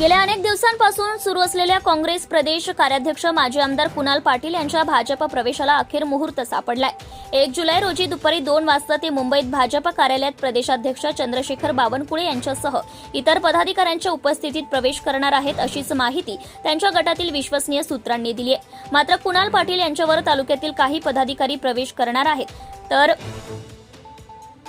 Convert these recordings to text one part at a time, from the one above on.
गेल्या अनेक दिवसांपासून सुरू असलेल्या काँग्रेस प्रदेश कार्याध्यक्ष माजी आमदार कुणाल पाटील यांच्या भाजप प्रवेशाला अखेर मुहूर्त सापडलाय. एक जुलै रोजी दुपारी दोन वाजता ते मुंबईत भाजप कार्यालयात प्रदेशाध्यक्ष चंद्रशेखर बावनकुळे यांच्यासह इतर पदाधिकाऱ्यांच्या उपस्थितीत प्रवेश करणार आहेत अशीच माहिती त्यांच्या गटातील विश्वसनीय सूत्रांनी दिली आहे मात्र कुणाल पाटील यांच्यावर तालुक्यातील काही पदाधिकारी प्रवेश करणार आहेत तर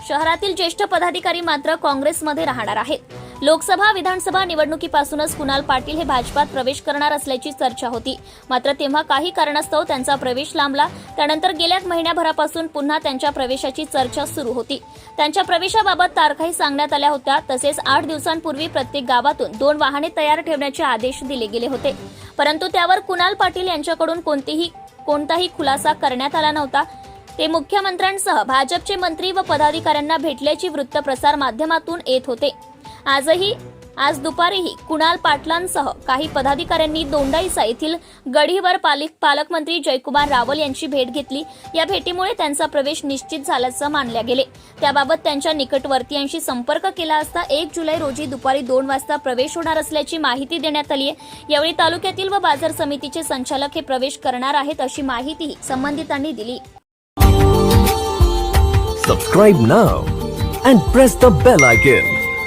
शहरातील ज्येष्ठ पदाधिकारी मात्र काँग्रेसमध्ये राहणार आहेत. लोकसभा विधानसभा निवडणुकीपासूनच कुणाल पाटील हे भाजपात प्रवेश करणार असल्याची चर्चा होती. मात्र तेव्हा काही कारणास्तव त्यांचा प्रवेश लांबला. त्यानंतर गेल्या महिन्याभरापासून पुन्हा त्यांच्या प्रवेशाची चर्चा सुरू होती. त्यांच्या प्रवेशाबाबत तारखाही सांगण्यात आल्या होत्या. तसेच आठ दिवसांपूर्वी प्रत्येक गावातून दोन वाहने तयार ठेवण्याचे आदेश दिले गेले होते. परंतु त्यावर कुणाल पाटील यांच्याकडून कोणतीही कोणताही खुलासा करण्यात आला नव्हता. ते मुख्यमंत्र्यांसह भाजपचे मंत्री व पदाधिकाऱ्यांना भेटल्याची वृत्त प्रसार माध्यमातून येत होते. आजही आज दुपारीही कुणाल पाटलांसह काही पदाधिकाऱ्यांनी दोंडाईसा येथील गढीवर पालिक पालकमंत्री जयकुमार रावल यांची भेट घेतली. या भेटीमुळे त्यांचा प्रवेश निश्चित झाल्याचं मानल्या गेले. त्याबाबत त्यांच्या निकटवर्तीयांशी संपर्क केला असता एक जुलै रोजी दुपारी दोन वाजता प्रवेश होणार असल्याची माहिती देण्यात आली आहे. यावेळी तालुक्यातील व बाजार समितीचे संचालक हे प्रवेश करणार आहेत अशी माहितीही संबंधितांनी दिली. Subscribe now and press the bell.